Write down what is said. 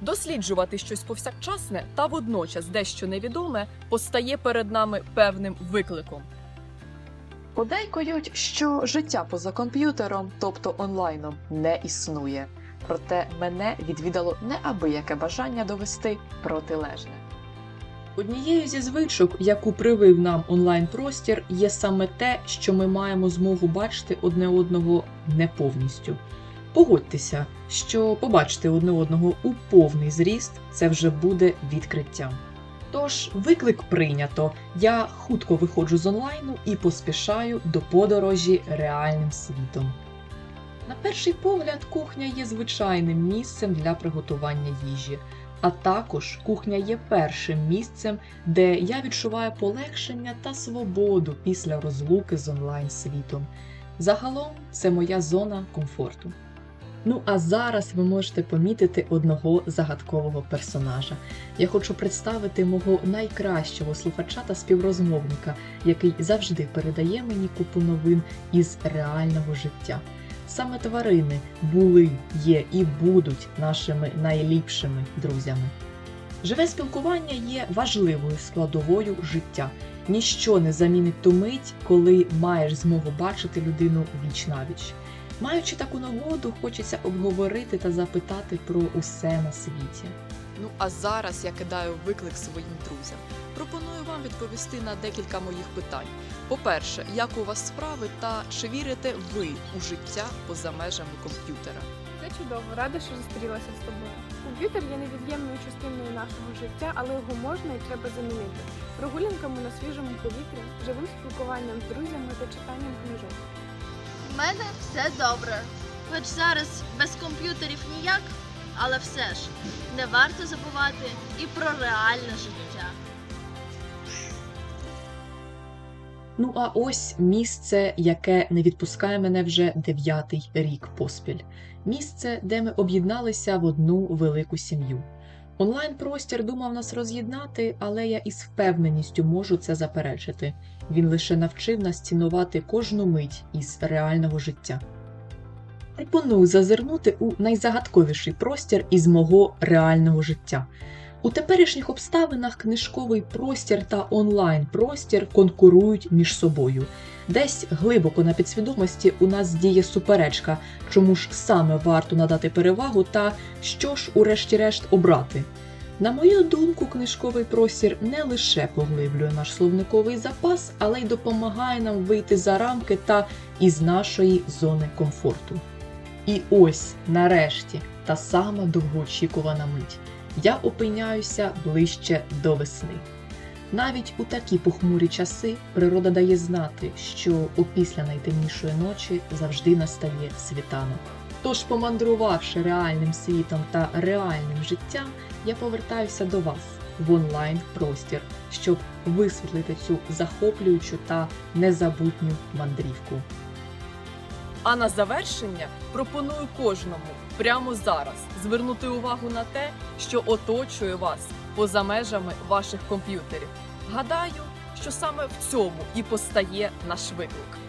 Досліджувати щось повсякчасне та водночас дещо невідоме постає перед нами певним викликом. Подейкують, що життя поза комп'ютером, тобто онлайном, не існує. Проте мене відвідало неабияке бажання довести протилежне. Однією зі звичок, яку привив нам онлайн-простір, є саме те, що ми маємо змогу бачити одне одного не повністю. Погодьтеся, що побачити одне одного у повний зріст це вже буде відкриттям. Тож, виклик прийнято. Я хутко виходжу з онлайну і поспішаю до подорожі реальним світом. На перший погляд, кухня є звичайним місцем для приготування їжі. А також кухня є першим місцем, де я відчуваю полегшення та свободу після розлуки з онлайн світом. Загалом це моя зона комфорту. Ну а зараз ви можете помітити одного загадкового персонажа. Я хочу представити мого найкращого слухача та співрозмовника, який завжди передає мені купу новин із реального життя. Саме тварини були, є і будуть нашими найліпшими друзями. Живе спілкування є важливою складовою життя. Ніщо не замінить ту мить, коли маєш змогу бачити людину віч навіч. Маючи таку нагоду, хочеться обговорити та запитати про усе на світі. Ну а зараз я кидаю виклик своїм друзям. Пропоную вам відповісти на декілька моїх питань. По-перше, як у вас справи та чи вірите ви у життя поза межами комп'ютера? Це чудово, рада, що зустрілася з тобою. Комп'ютер є невід'ємною частиною нашого життя, але його можна і треба замінити прогулянками на свіжому повітрі, живим спілкуванням з друзями та читанням книжок. Мене все добре. Хоч зараз без комп'ютерів ніяк, але все ж не варто забувати і про реальне життя. Ну а ось місце, яке не відпускає мене вже дев'ятий рік поспіль. Місце, де ми об'єдналися в одну велику сім'ю. Онлайн-простір думав нас роз'єднати, але я із впевненістю можу це заперечити. Він лише навчив нас цінувати кожну мить із реального життя. Пропоную зазирнути у найзагадковіший простір із мого реального життя. У теперішніх обставинах книжковий простір та онлайн-простір конкурують між собою. Десь глибоко на підсвідомості у нас діє суперечка, чому ж саме варто надати перевагу та що ж, урешті-решт, обрати. На мою думку, книжковий простір не лише поглиблює наш словниковий запас, але й допомагає нам вийти за рамки та із нашої зони комфорту. І ось, нарешті, та сама довгоочікувана мить я опиняюся ближче до весни. Навіть у такі похмурі часи природа дає знати, що опісля найтемнішої ночі завжди настає світанок. Тож, помандрувавши реальним світом та реальним життям, я повертаюся до вас в онлайн простір, щоб висвітлити цю захоплюючу та незабутню мандрівку. А на завершення пропоную кожному прямо зараз звернути увагу на те, що оточує вас поза межами ваших комп'ютерів. Гадаю, що саме в цьому і постає наш виклик.